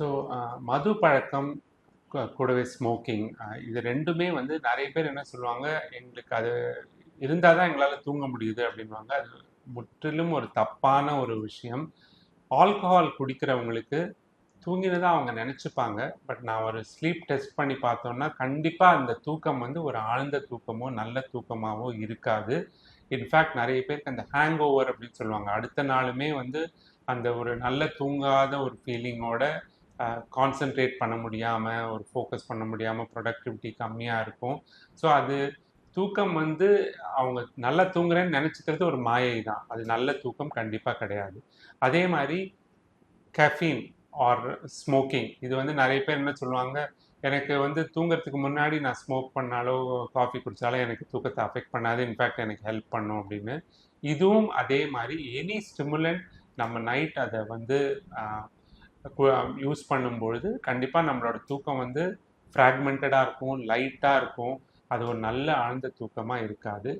So uh, மது பழக்கம் கூடவே smoking uh, இது ரெண்டுமே வந்து நிறைய பேர் என்ன சொல்லுவாங்க எங்களுக்கு அது இருந்தால் தான் எங்களால் தூங்க முடியுது அப்படின்வாங்க அது முற்றிலும் ஒரு தப்பான ஒரு விஷயம். ஆல்கஹால் குடிக்கிறவங்களுக்கு தூங்கினதா அவங்க நினச்சிப்பாங்க. பட் நான் ஒரு ஸ்லீப் டெஸ்ட் பண்ணி பார்த்தோன்னா கண்டிப்பாக அந்த தூக்கம் வந்து ஒரு ஆழ்ந்த தூக்கமோ நல்ல தூக்கமாகவோ இருக்காது. இன்ஃபேக்ட் நிறைய பேருக்கு அந்த ஹேங் ஓவர் அப்படின்னு சொல்லுவாங்க. அடுத்த நாளுமே வந்து அந்த ஒரு நல்ல தூங்காத ஒரு ஃபீலிங்கோட கான்சென்ட்ரேட் பண்ண முடியாமல் ஒரு ஃபோக்கஸ் பண்ண முடியாமல் ப்ரொடக்டிவிட்டி கம்மியாக இருக்கும். ஸோ அது தூக்கம் வந்து அவங்க நல்லா தூங்குறேன்னு நினச்சிக்கிறது ஒரு மாயை தான் அது நல்ல தூக்கம் கண்டிப்பாக கிடையாது. அதே மாதிரி கஃபீன் ஆர் ஸ்மோக்கிங் இது வந்து நிறைய பேர் என்ன சொல்லுவாங்க எனக்கு வந்து தூங்குறதுக்கு முன்னாடி நான் ஸ்மோக் பண்ணாலோ காஃபி குடித்தாலோ எனக்கு தூக்கத்தை அஃபெக்ட் பண்ணாது. இன்ஃபேக்ட் எனக்கு ஹெல்ப் பண்ணும் அப்படின்னு. இதுவும் அதே மாதிரி எனி ஸ்டிமுலண்ட் நம்ம நைட் அதை வந்து யூஸ் பண்ணும்பொழுது கண்டிப்பாக நம்மளோட தூக்கம் வந்து ஃப்ராக்மெண்டடாக இருக்கும் லைட்டாக இருக்கும். அது ஒரு நல்ல ஆழ்ந்த தூக்கமாக இருக்காது.